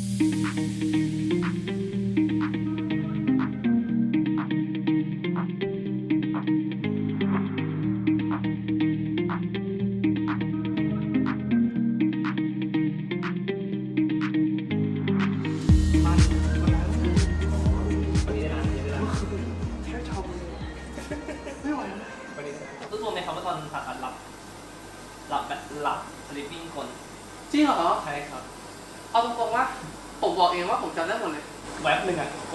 รู้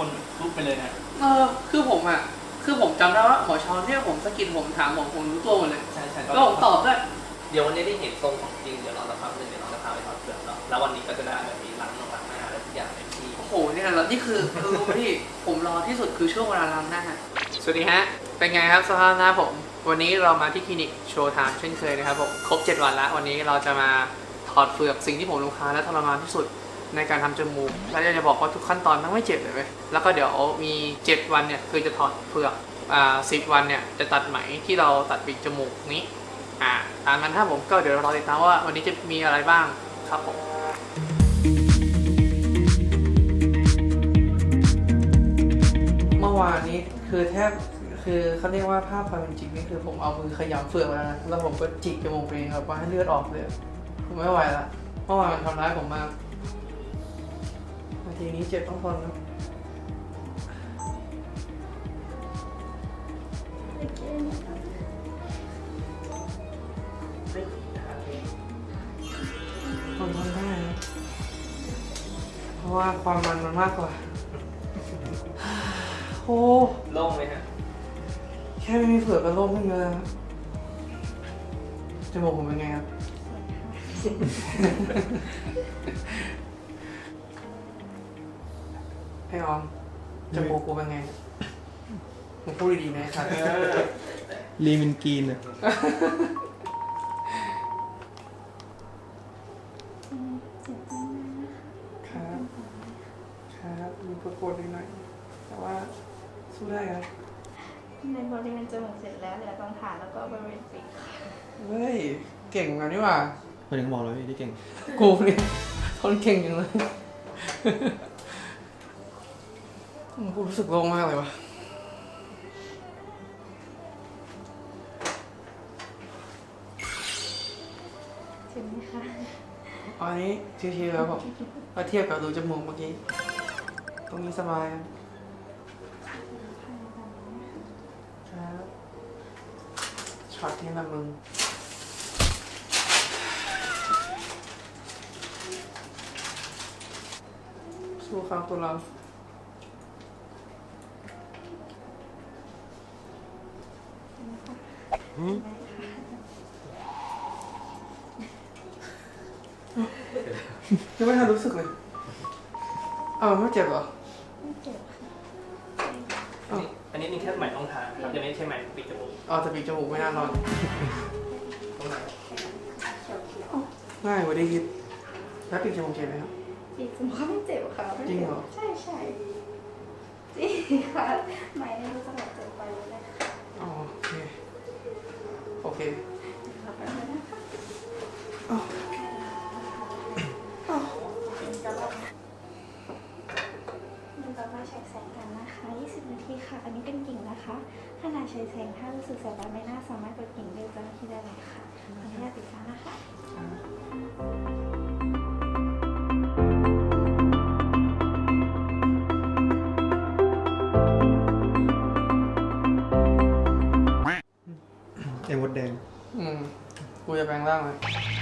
คนลุกไปเลยนะเออคือผมอะ คือผมจำได้ว่าหมอชอนเนี่ยผมสะกิดผมถามหมอผมรู้ตัวหมดเลยใช่ใช่แล้วผมตอบด้วยเดี๋ยววันนี้ได้เห็นทรงของจริงเดี๋ยวเราจะพักหนึ่งเดี๋ยวเราจะพาไปถอดเปลือกเนาะแล้ววันนี้ก็จะได้แบบมีล้างหน้าล้างหน้าอะไรทุกอย่างเต็มที่โอ้โหเนี่ยแล้วนี่คือคือรู้ไหมพี่ผมรอที่สุดคือช่วงเวลาล้างหน้าสวัสดีฮะ เป็นไงครับสภาพหน้าผม วันนี้เรามาที่คลินิกโชว์ไทม์เช่นเคยนะครับผมครบ 7 วันแล้ววันนี้เราจะมาถอดเฟือกสิ่งที่ผมรำคาญและทรมานที่สุด ในการทำจมูกและอยากจะบอกว่าทุกขั้นตอนมันไม่เจ็บเลยเว้ยแล้วก็เดี๋ยวมี 7 วันเนี่ยคือจะถอดเฟือกอ่าสิวันเนี่ยจะตัดไหมที่เราตัดปีกจมูกนี้อ่าตามนั้นครับผมก็เดี๋ยวรอติดตามว่าวันนี้จะมีอะไรบ้างครับผมเมื่อวานนี้คือแทบคือเขาเรียกว่าภาพความเป็นจริงนี่คือผมเอามือขยำเฟือกมาแล้วนะแล้วผมก็จิกจมูกเองครับว่าให้เลือดออกเลยผมไม่ไหวละเมื่อวานมันทำร้ายผมมาก ทีนี้เจ็บต้องทนครับทนทนได้นะเพราะว่าความมันมันมากกว่า โอ้โล่งไหมฮะ แค่ไม่มีเผือกก็โล่งขึ้นเลยครับจมูกผมเป็นไงครับ ให้ออมจมูกกูเป็นไงมึงพูดดีๆนะครับลีมินกรีนอะครับครับมีปวดปวดๆหน่อยๆแต่ว่าสู้ได้ครับในบริเวณจมูกเสร็จแล้วเหลือตรงฐานแล้วก็บริเวณปีกค่ะเฮ้ยเก่งกันนี่หว่าคนยังบอกเลยพี่ที่เก่งกูเนี่ยทนเก่งจังเลย กูรู้สึกโล่งมากเลยวะเห็นไหมคะอันนี้ชิวๆครับผมถ้าเทียบกับรูจมูกเมื่อกี้ ตรงนี้สบายครับครับช็อตที่ละมึง สู้เขาตัวเรา ยังไม่ทันรู้สึกเลย เออไม่เจ็บเหรอ ไม่เจ็บค่ะอ้าวอันนี้นี่แค่ไหมต้องทานครับยังไม่ใช่ไหมปิดจมูกอ๋อแต่ปีกจมูกไม่น่ารอดต้องทานเขียวเขียวง่ายกว่าได้คิดแล้วปีกจมูกเจ็บไหมครับปีกจมูกก็ไม่เจ็บค่ะไม่จริเจ็งบเหรอ ใช่ใช่จริงค่ะไหมไม่รู้จะแบบเจ็บไปเลยค่ะอ๋อโอเคโอ เคขอบคุณนะคะอ๋อเป็นกระรอกมันจะมาใช้แสงกันนะคะ 20 นาทีค่ะ อันนี้เป็นกิ่งนะคะถ้านายใช้แสงถ้ารู้สึกแสบตาไม่น่าสามารถกดกิ่งเรียกเจ้าหน้าที่ได้เลยค่ะ กูจะแปลงร่างเลย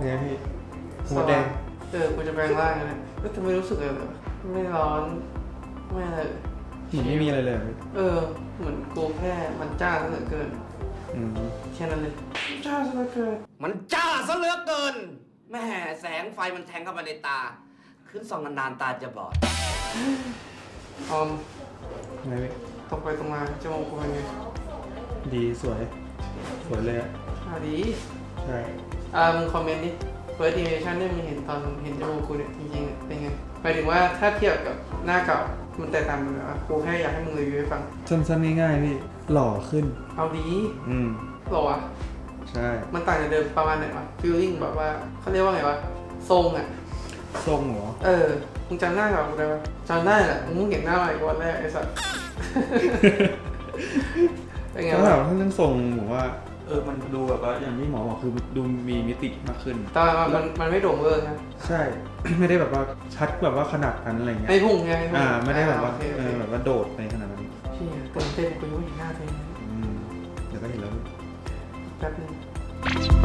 เนี่ยพี่มดแดง เออกูจะแปลงร่างเลยก็จะไม่รู้สึกเลยเหรอไม่ร้อน ไม่อะไรเลยเหมือนไม่มีอะไรเลยอะพี่เออ เหมือนกูแค่มันจ้าซะเหลือเกิน อืม แค่นั้นเลย จ้าซะเหลือเกิน มันจ้าซะเหลือเกิน แม่แสงไฟมันแทงเข้าไปในตา ขึ้นส่องนานๆตาจะบอด ออมไงพี่ตรงไปตรงมาจมูกกูเป็นไงดีสวย สวยเลยอะอะดีใช่อ่ามึงคอมเมนต์ดิ first impression เนี่ยมึงเห็นตอนเห็นจมูกกูเนี่ยจริงๆอะเป็นไงหมายถึงว่าถ้าเทียบกับหน้าเก่ามันแตกต่างกันเลยวะกูแค่อยากให้มึงรีวิวให้ฟัง สั้นๆง่ายๆพี่หล่อขึ้น เอาดีอืมหรอวะ ใช่ มันต่างจากเดิมประมาณไหนวะฟีลลิ่งแบบว่าเขาเรียกว่าไงวะทรงอะทรงเหรอ เออมึงจำได้กับกูได้ปะจำได้แหละมึงเพิ่งเห็นหน้าใหม่กูวันแรกไอ้สัสเป็นไงถ้าถาวะมถ้าเรื่องทรงผมว่า เออ มันดูแบบว่าอย่างที่หมอบอกคือดูมีมิติมากขึ้น แต่มันมันมันไม่โด่งเวอร์นะใช่ ไม่ได้แบบว่าชัดแบบว่าขนาดนั้นอะไรเงี้ย ไม่พุ่งไงไม่พุ่งอ่า ไม่ได้แบบว่า โอเคโอเอเคอ แบบว่าโดดในขนาดนั้น เชี่ยตื่นเต้นกูยังไม่เห็นหน้าตัวเองเลย แป๊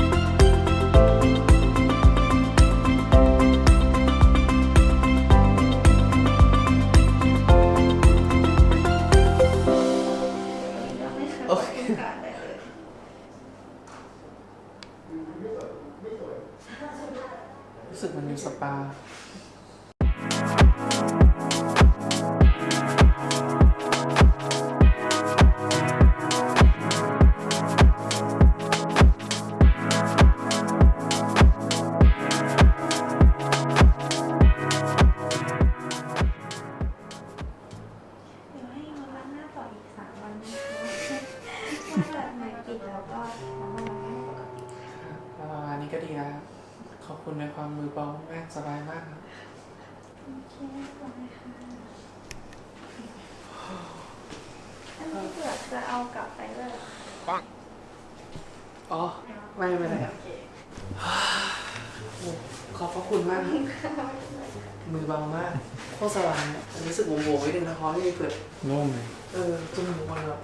มือเบามากโคตรสบายเนี่ยรู้สึกโวงๆนิดนึงนะเพราะไม่มีเปลือกโล่งเลยเออจมูกมันแบบ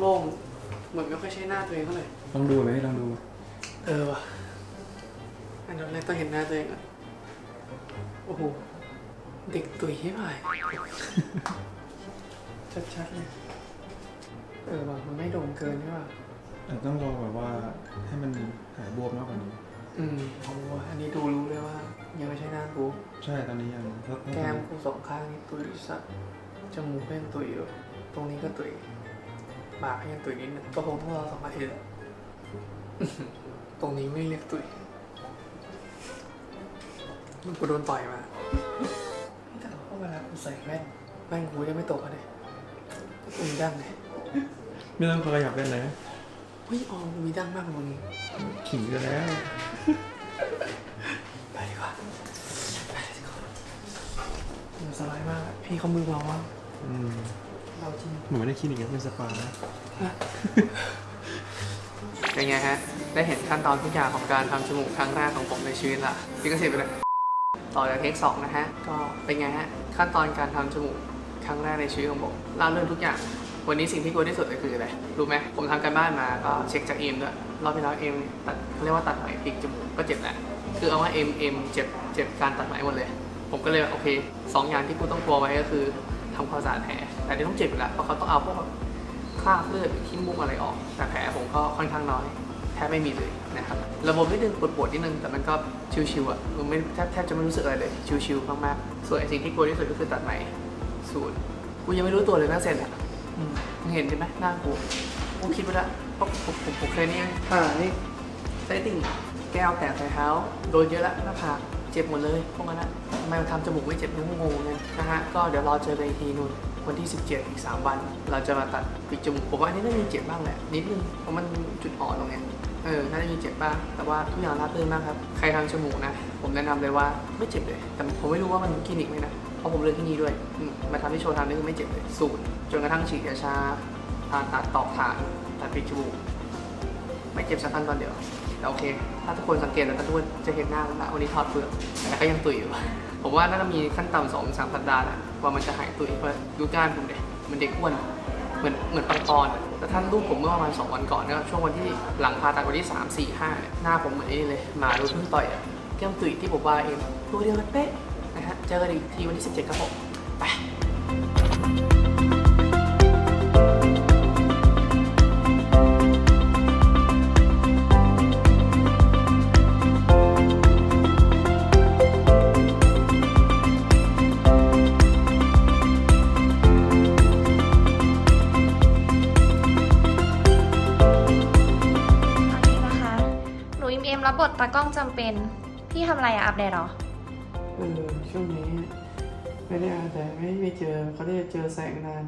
โล่งๆเหมือนไม่ค่อยใช้หน้าตัวเองเท่าไหร่ลองดูไหมลองดู เออว่ะอันดับแรกต้องเห็นหน้าตัวเองอะโอ้โหเด็กตุยให้ผ่ายชัดๆเลยเออว่ะมันไม่โด่งเกินใช่ป่ะแต่ต้องรอแบบว่าให้มันหายบวมมากกว่านี้ อืมโอ้ว่ะอันนี้ดูรู้เลยว่า ยังไม่ใช่หน้ากู ใช่ตอนนี้ยังถ้าถ้าแก้มกูสองข้างนี่ตุยสักจมูกก็ยังตุยอยู่ตรงนี้ก็ตุยปากก็ยังตุยนิดนึงก็คงต้องรอสองอาทิตย์แหละตรงนี้ไม่เรียกตุยมันกูโดนต่อยมาแต่ว่าเวลากูใส่แว่นแว่นกูจะไม่ตกอะเลยกูมีดั้งเลยไม่ต้องขยับได้เลยเฮ้ยออมกูมีดั้งมากกว่ามึง ขิงกันแล้ว พี่เขามือเบามากอืมเราจริง เหมือนไม่ได้คลินิกเป็นสปานะเป็นไงฮะ ได้เห็นขั้นตอนทุกอย่างของการทำจมูกครั้งแรกของผมในชีวิตละพี่ก็เสร็จไปเลยต่อจากเทคสองนะฮะ ก็เป็นไงฮะ ขั้นตอนการทำจมูกครั้งแรกในชีวิตของผมเล่าเรื่องทุกอย่าง วันนี้สิ่งที่กลัวที่สุดเลยคืออะไร รู้ไหม ผมทำการบ้านมาก็เช็คจากเอ็มด้วยรอบที่แล้วเอ็มตัดเขาเรียกว่าตัดไหมปีกจมูกก็เจ็บแหละ คือเอาว่าเอ็มเอ็มเจ็บเจ็บการตัดไหมหมดเลย ผมก็เลยโอเคสองอย่างที่กูต้องกลัวไว้ก็คือทำความสะอาดแผลแต่ที่ต้องเจ็บอยู่แล้วเพราะเขาต้องเอาพวกคราบเลือดหรือขี้มูกอะไรออก แต่แผลผมก็ค่อนข้างน้อยแทบไม่มีเลยนะครับระบบนิดนึงปวดๆนิดนึงแต่มันก็ชิวๆอะมันไม่แทบแทบจะไม่รู้สึกอะไรเลยชิวๆมากๆส่วนไอ้สิ่งที่กลัวที่สุดก็คือตัดไหมสูตรกูยังไม่รู้ตัวเลยนะเสร็จอะอืมมึงเห็นใช่ไหมหน้ากูกูคิดไปละเพราะผมผมผมเคยนี่ไงอ่านี่ไซติ่งแก้วแตกใส่เท้าโดนเยอะละหน้าผาก เจ็บหมดเลยพวกนั้นนะทำไมมันทำจมูกไม่เจ็บยังงงเลยนะฮะก็เดี๋ยวรอเจอกันอีกทีนู่นวันที่ 17 อีก 3 วัน เราจะมาตัดปีกจมูกผมว่าอันนี้น่าจะมีเจ็บบ้างแหละนิดนึงเพราะมันจุดอ่อนตรงเนี้ยเออน่าจะมีเจ็บบ้างแต่ว่าทุกอย่างราบรื่นมากครับ ใครทำจมูกนะ ผมแนะนำเลยว่าไม่เจ็บเลย แต่ผมไม่รู้ว่ามันคลินิกไหมนะเพราะผมเลือกที่นี่ด้วยมาทำที่โชว์ทำนี่คือไม่เจ็บเลยศูนย์จนกระทั่งฉีดยาชาทาตัดตอกฐานตัดปีกจมูกไม่เจ็บสักขั้นตอนเดียว แต่โอเค ถ้าทุกคนสังเกตแล้วทุกคนจะเห็นหน้าแล้วนะวันนี้ถอดเปลือกแต่ก็ยังตุยอยู่ ผมว่าน่าจะมีขั้นต่ำสองสามสัปดาห์แหละว่ามันจะหายตุยเพราะดูก้านผมเด็กมันเด็กอ้วนเหมือนเหมือนปังปอนะแต่ท่านรูปผมเมื่อประมาณสองวันก่อนก็ช่วงวันที่หลังผ่าตัดวันที่สามสี่ห้าเนี่ยหน้าผมเหมือนนี่เลยมาดูเพิ่งต่อยอะแก้มตุยที่ผมว่าเองตัวเดียวกันเป๊ะนะฮะเจอกันอีกทีวันที่สิบเจ็ดครับผมไปำเป็น พี่ทำอะไรอะอัปเดตเหรอ เออช่วงนี้ ไม่ได้อ่านแต่ไม่ไม่เจอเขาได้เจอแสงนาน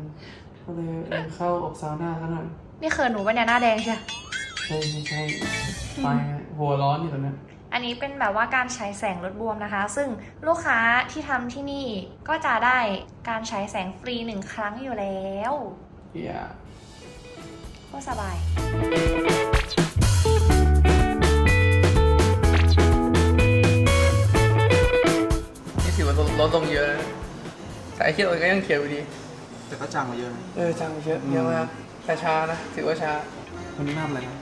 ก็เลยเออเข้าอบซาวน่าซะหน่อยนี่เขินหนูปะเนี่ยหน้าแดงใช่ใช่ไม่ใช่ไฟอะหัวร้อนอยู่ตอนนั้นอันนี้เป็นแบบว่าการใช้แสงลดบวมนะคะ ซึ่งลูกค้าที่ทำที่นี่ก็จะได้การใช้แสงฟรีหนึ่งครั้งอยู่แล้วอย่าก็สบาย ดลดลงเยอะนะแต่ไอ้เขียวก็ยังเขียวอยู่ดี แต่ก็จางมาเยอะนะ เออจังเยอะเยอะมากแต่ช้านะถือว่าช้าวันนี้ทำอะไรนะ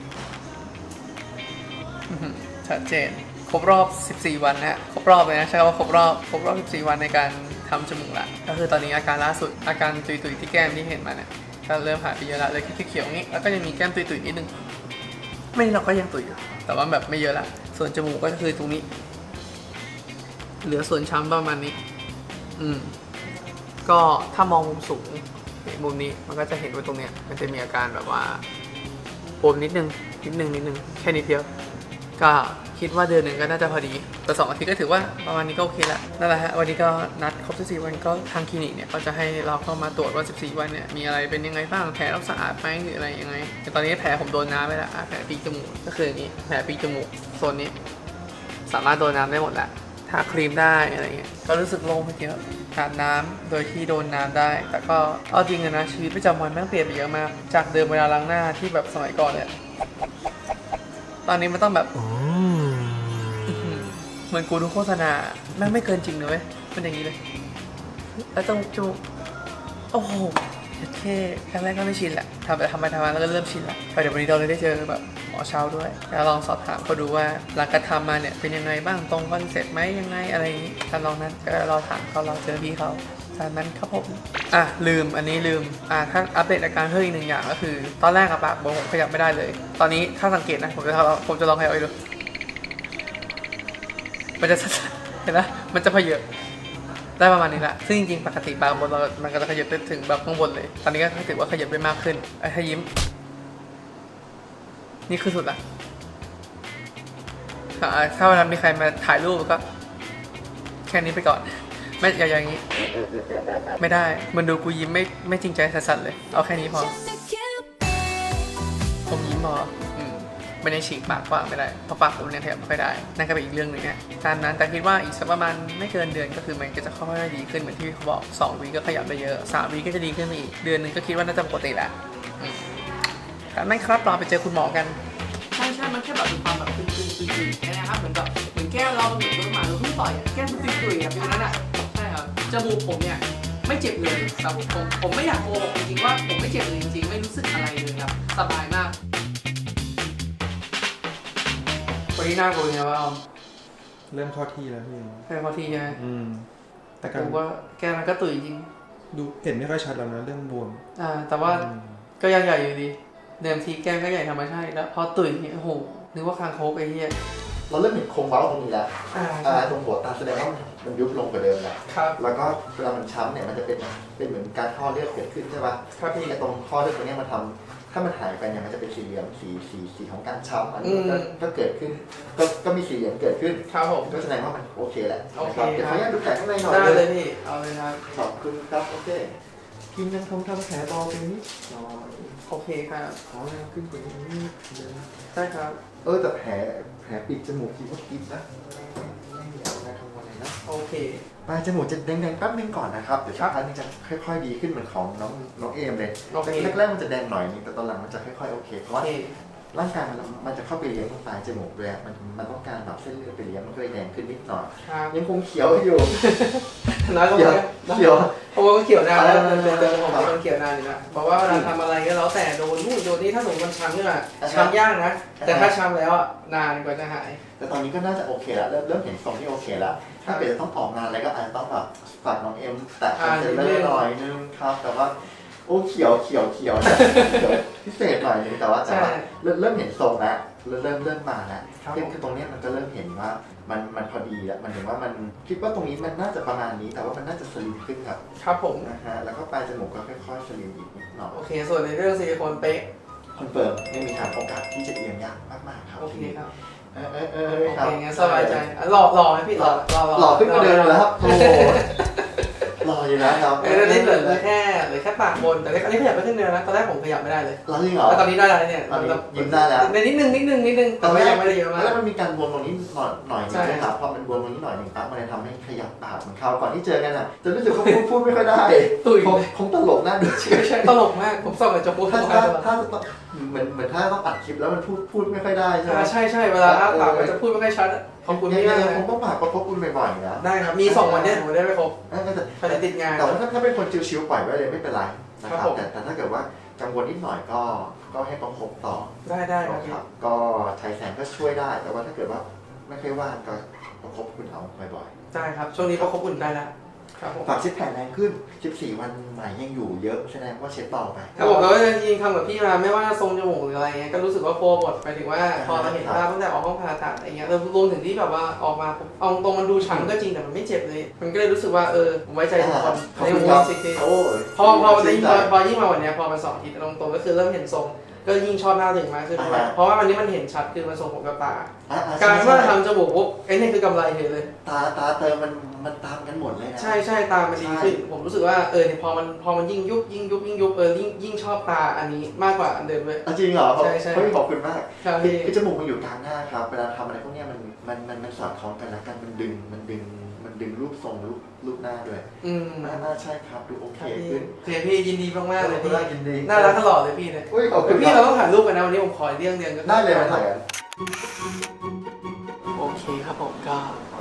อื้อหือชัดเจน ครบรอบ 14 วันนะฮะครบรอบเลยนะใช้คำว่าครบรอบครบรอบ 14 วันในการทำจมูกละก็คือตอนนี้อาการล่าสุดอาการตุยๆที่แก้มที่เห็นมาเนี่ยก็เริ่มหายไปเยอะละเลยที่เขียวๆนี้แล้วก็ยังมีแก้มตุยๆนิดนึงไม่เราก็ยังตุยอยู่แต่ว่าแบบไม่เยอะละส่วนจมูกก็คือตรงนี้ เหลือส่วนช้ำประมาณนี้ อืมก็ถ้ามองมุมสูงมุมนี้มันก็จะเห็นว่าตรงเนี้ยมันจะมีอาการแบบว่าปวมนิดนึงนิดนึงนิดนึงแค่นิดเดียว ก็คิดว่าเดือนหนึ่งก็น่าจะพอดีแต่สองอาทิตย์ก็ถือว่าประมาณนี้ก็โอเคละนั่นแหละฮะวันนี้ก็นัดครบ14วันก็ทางคลินิกเนี่ยก็จะให้เราเข้ามาตรวจว่า 14 วันเนี่ยมีอะไรเป็นยังไงบ้างแผลเราสะอาดไหมหรืออะไรยังไงแต่ตอนนี้แผลผมโดนน้ำไปแล้วอะแผลปีกจมูกก็คืออย่างนี้แผลปีกจมูกโซนนี้ สามารถโดนน้ำได้หมดแหละ ทาครีมได้อะไรเงี้ยก็รู้สึกโล่งไปเยอะอาบน้ำโดยที่โดนน้ำได้ แต่ก็เอาจริงอะนะ ชีวิตประจำวันแม่งเปลี่ยนไปเยอะมาก จากเดิมเวลาล้างหน้าที่แบบสมัยก่อนเนี่ยตอนนี้มันต้องแบบอื้อหือเหมือนกูดูโฆษณาแม่งไม่เกินจริงเลยเว้ยมันอย่างนี้เลย แล้วจมูกจมูกโอ้โหเท่ครั้งแรกก็ไม่ชินแหละทำไปทำไปทำมาแล้วก็เริ่มชินละไปเดี๋ยววันนี้เราเลยได้เจอแบบ หมอเช้าด้วยแล้วลองสอบถามเขาดูว่าหลังการทำมาเนี่ยเป็นยังไงบ้างตรงคอนเซ็ปต์ไหมยังไงอะไรอย่างนี้ถ้าลองนั้นก็รอถามเขาเราเจอพี่เขาตามนั้นครับผม อะ ลืมอันนี้ลืม อะ ถ้าอัปเดตอาการเพิ่มอีกหนึ่งอย่างก็คือ ตอนแรกอะปากบวมผมขยับไม่ได้เลย ตอนนี้ถ้าสังเกตนะ ผมจะลองผมจะลองให้เอาดู มันจะเห็นไหมมันจะเพเยอะได้ประมาณนี้แหละ ซึ่งจริงๆ ปกติบางบนเรา มันก็จะขยับได้ถึงแบบข้างบนเลย ตอนนี้ก็ถือว่าขยับได้มากขึ้นไอ้ถ้ายิ้ม นี่คือสุดละอ่าถ้าเวลามีใครมาถ่ายรูปก็ แค่นี้ไปก่อน ไม่อย่าอย่างนี้ ไม่ได้ มันดูกูยิ้มไม่ไม่จริงใจสัสๆเลย เอาแค่นี้พอ ผมยิ้มพออืมไม่ได้ฉีกปากกว้างไม่ได้เพราะปากผมเนี่ยขยับไม่ค่อยได้ นั่นก็เป็นอีกเรื่องหนึ่งเนะตามนั้นแต่คิดว่าอีกสักประมาณไม่เกินเดือนก็คือมันก็จะค่อยๆดีขึ้นเหมือนที่เขาบอก2วีก็ขยับได้เยอะ3วีก็จะดีขึ้นไปอีก เดือนหนึ่งก็คิดว่าน่าจะปกติแหละ ครับนั่นครับเราไปเจอคุณหมอกัน ใช่ใช่มันแค่แบบมีความแบบตึงๆตึงๆนะครับเหมือนแบบเหมือนแก้วเราเหมือนโดนหมาโดนพึ่งต่อยอะแก้มมันตึงๆแบบนั้นอะใช่ครับจมูกผมเนี่ยไม่เจ็บเลยแต่ผมผมผมไม่อยากโกหกจริงๆว่าผมไม่เจ็บเลยจริงๆไม่รู้สึกอะไรเลยครับสบายมากวันนี้น่ากลัวไงวะออมเริ่มเข้าที่แล้วพี่แค่พอทีใช่ไหมอืม แต่กาผรมว่าแก้มันก็ตุยจริงดูเห็นไม่ค่อยชัดแล้วนะเรื่องบวม อ่าแต่ว่าอืมก็ยังใหญ่อยู่ดี เดิมทีแก้มก็ใหญ่ธรรมชาติแล้วพอตุยเนี่ยโอ้โหนึกว่าคางคกไอ้เหี้ยเราเริ่มเห็นโครงเบ้าตรงนี้แล้วอ่าอ่าตรงหัวตาแสดงว่ามันยุบลงกว่าเดิมแล้วครับแล้วก็เวลามันช้ำเนี่ยมันจะเป็นเป็นเหมือนการข้อเลือดเกิดขึ้นใช่ปะครับพี่ ไอ้ตรงข้อเลือดตรงเนี้ยมันทำถ้ามันหายไปเนี่ยมันจะเป็นสีเหลืองสีสีสีของการช้ำอันนี้ก็อืม ก็เกิดขึ้นก็ก็มีสีเหลืองเกิดขึ้น ครับผม ก็แสดงว่ามันโอเคแหละโอเคนะครับ เดี๋ยวขออนุญาตดูแผลข้างในหน่อยได้เลเลยยพี่เอาเลยครับขอบคุณครับโอเค กินยังคงทำแผลเบาไปนิดหน่อยโอเคครับขอแรงขึ้นกว่านี้นิดนึงได้ครับ เออแต่แผลแผลปีกจมูกคิดว่ากินนะไม่มีอะไรกังวลเลยนะโอเค ปลายจมูกจะแดงๆแป๊บนึงก่อนนะครับ เดี๋ยวสักพักนึงจะค่อยๆดีขึ้นเหมือนของน้องน้องเอมเลยโอเค แรกๆมันจะแดงหน่อยนึงแต่ตอนหลังมันจะค่อยๆโอเคเพราะโอว่า เค ร่างกายมันมันจะเข้าไปเลี้ยงตรงปลายจมูกด้วยอะมันมันต้องการแบบเส้นเลือดไปเลี้ยงมันก็เลยแดงขึ้นนิดหน่อยครับยังคงเขียวอยู่ น้อยลงเขียวไหมเขียวเพราะว่ามันเขียวนานแล้วเออเจอเจอผมเป็นคนเขียวนานอยู่นะบอกว่าเวลาทำอะไรก็แล้วแต่โดนนู่นโดนนี่ถ้าสมมติมันช้ำเนี่ยอ่าฮะช้ำยากนะ แต่ถ้าช้ำแล้วอะนานกว่าจะหาย แต่ตอนนี้ก็น่าจะโอเคแล้วเริ่มเริ่มเห็นทรงที่โอเคแล้วถ้าเกิดจะต้องออกงานอะไรก็อาจจะต้องแบบฝากน้องเอ็มแตะคอนเซ็ปต์เลยหน่อยนึงครับ แต่ว่าโอ้เขียวเขียวเขียวนะเขียวพิเศษหน่อยนึงแต่ว่าแต่ว่าใช่ เริ่มเริ่มเห็นทรงแล้วเริ่มเริ่มเริ่มมาแล้วครับคือคือตรงเนี้ยมันก็เริ่มเห็นว่ามันมันพอดีแล้วมันเห็นว่ามันคิดว่าตรงนี้มันน่าจะประมาณนี้ แต่ว่ามันน่าจะสลิมขึ้นครับครับผม นะฮะแล้วก็ปลายจมูกก็ค่อยๆสลิมอีกนิดหน่อยโอเค ส่วนในเรื่องซิลิโคนเป๊ะ คอนเฟิร์มไม่มีทางโอกาสที่จะเอียงยากมากๆครับโอเคครับ เออเออเออโอครับ เคงั้นสบายใจอะหล่อหล่อไหมพี่หล่อหล่อหล่อขึ้นกว่าเดิมแล้วครับโอ้โหรออยู่นะครับ เออตอนนี้เหลือเหลือแค่เหลือ แค่ปากบนแต่อันนี้ขยับไปขึ้นเนินแล้วตอนแรกผมขยับไม่ได้เลยรอจริงเหรอแล้วตอนนี้ได้แล้วเนี่ยตอนนี้ยิ้มได้แล้วในนิดนึงนิดนึงนิดนึงแต่ว่ายังไม่ได้เยอะมากแล้วมันมีการบวมตรงนี้หน่อยหน่อยนึงใช่นะครับพอมันบวมตรงนี้หน่อยหนึ่งปั๊บมันเลยทำให้ขยับปากเหมือนคราวก่อนที่เจอกันอะจะรู้สึกว่าพูดพูดไม่ค่อยได้ตุ๋ยคงคงตลกน่าดูใช่ใช่ตลกมากผมส่องกับจะพูดถ้าทุกครั้ถ้างถ้าเหมือนเหมือนถ้าต้องอัดคลิปแล้วมันพูดพูดไม่ค่อยได้ใช่ไหมใช่ใช่เวลาอ้าปากมันจะพูดไม่ค่อยชัดอะขอบคุณยัพี่งมากไงเลยคงต้องปากประคบคุณบ่อยๆนะได้ครับมีสองวันเนี่ยผมได้ไม่ครบแต่แต่ภายในติดงานแต่ว่าถ้าถ้าเป็นคนชิวๆปล่อยไว้เลยไม่เป็นไรนะคครัรับบผม แต่แต่ถ้าเกิดว่ากังวลนิดหน่อยก็ก็ให้ประคบต่อได้ได้ครับครับก็ใช้แสงก็ช่วยได้ แต่ว่าถ้าเกิดว่าไม่ค่อยว่างก็ประคบคุณเอาบ่อยได้ครับ ช่วงนี้ประคบอุ่นได้แล้ว ครับผมๆฝากเช็ดแผ่นแรงขึ้น 14 วันใหม่ยังอยู่เยอะแสดงว่าเช็ดต่อไป ครับผมแล้วจริงๆทำกับพี่มาไม่ว่าทรงจมูกหรืออะไรเงี้ยก็รู้สึกว่าโฟร์หมดไปถึงว่าพอเราเห็นภาพตั้งแต่ออกห้องผ่าตัดอะไรเงี้ยรวมถึงที่แบบว่าออกมาผมเอาตรงมันดูช้ำก็จริงแต่มันไม่เจ็บเลย มันก็เลยรู้สึกว่าเออผมไว้ใจทุกคนขอบในคุณมุมครับสิที่โอ้ยพอพอวันนี้ชื่นพใจอพอยิ่งมาวันเนี้ยพอมันสองอาทิตย์ตรงๆก็คือเริ่มเห็นทรง ก็ยิ่งชอบหน้าตัวเองมากขึ้นด้วยอ่าฮะ เพราะว่าวันนี้มันเห็นชัดคือมันส่งผลกับตาอะอะการใช่ว่าใช่ทำจมูกปุ๊บไอ้นี่คือกำไรเห็นเลย ตาตาเติมมัน มันตามกันหมดเลยนะ ใช่ใช่ตามันดีขึ้น ผมรู้สึกว่าเออเนี่ยพอมันพอมันยิ่งยุบยิ่งยุบยิ่งยุบเออยิ่งยิ่งชอบตาอันนี้มากกว่าอันเดิมเลยอะจริงเหรอใช่ใช่เฮ้ยขอบคุณมากครับคือพี่คือจมูกมันอยู่กลางหน้าครับเวลาทำอะไรพวกเนี้ยมันมันมันมันสอดคล้องกันแล้วกันมันดึงมันดึงมันดึงรูปทรงรูปรูปหน้าด้วย อืมหน้าหน้าใช่ครับดูโอเคครับพี่ขึ้นโอเคพี่ยินดีมากๆเลยพี่น่ากินดีน่ารักตลอดเลยพี่เนี่ยอุ้ยขอบคุเดี๋ยณวพี่คเรารับต้องถ่ายรูปกันนะวันนี้ผมขออีกเรื่องเดียวก็ได้เลยมาถ่ายกันโอเครับผมก็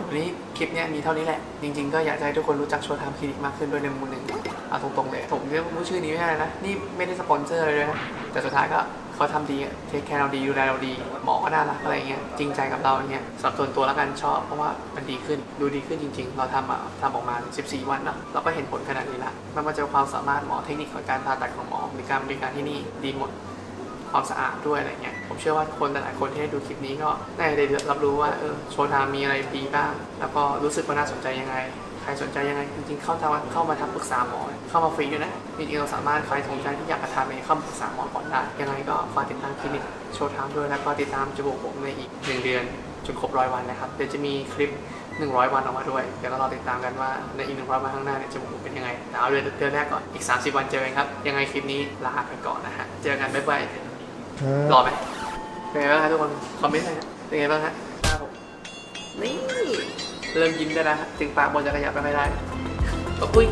วันนี้คลิปเนี้ยมีเท่านี้แหละ จริงๆก็อยากจะให้ทุกคนรู้จักโชว์ไทม์คลินิกมากขึ้นด้วยในมุมหนึ่งเอาตรงๆเลยผมเรียกรู้ชื่อนี้ไม่ได้นะ นี่ไม่ได้สปอนเซอร์เลยนะแต่สุดท้ายก็เขาทำดีเทคแคร์เราดีดูแลเราดี หมอก็น่ารักอะไรเงี้ยจริงใจกับเราเงี้ยสำหรับส่วนตัวแล้วกันชอบ เพราะว่ามันดีขึ้นดูดีขึ้นจริง ๆ เราทำอะทำออกมา 14 วันเนาะเราก็เห็นผลขนาดนี้ละไมันมาจอความสามารถหมอเทคนิคของการผ่าตัดของหมอหรือการบริการที่นี่ดีหมด ความสะอาดด้วยอะไรเงี้ยผมเชื่อว่าคนหลายๆคนที่ได้ดูคลิปนี้ก็น่าจะได้รับรู้ว่าเออโชว์ไทม์มีอะไรดีบ้าง แล้วก็รู้สึกว่าน่าสนใจยังไงใครสนใจยังไงจริงๆเข้าทางเข้ามาทำปรึกษาหมอ เข้ามาฟรีด้วยนะจริงๆเราสามารถใครสนใจที่อยากจะทำเองเข้ามาปรึกษาหมอก่อนได้ยังไงก็ฝากติดตามคลินิกโชว์ไทม์ด้วยแล้วก็ติดตามจมูกผมในอีกหนึ่งเดือนจนครบร้อยวันนะครับเดี๋ยวจะมีคลิป 100 วันออกมาด้วย เดี๋ยวเรารอติดตามกันว่าในอีก 100 วันข้างหน้าเนี่ยจมูกผมเป็นยังไงแต่เอาเดือนเดือนแรกก่อนอีก 30 วันเจอกันครับยังไงคลิปนี้ลาไปก่อนนะฮะเจอกันบ๊ายบาย รอไหมเป็นไงบ้างฮะทุกคน คอมเมนต์หน่อยนะเป็นไงบ้างฮะครับผมนี่ เริ่มยิ้มได้แล้วฮะถึงปากบนจะขยับไปไม่ได้ก็ปุ้ย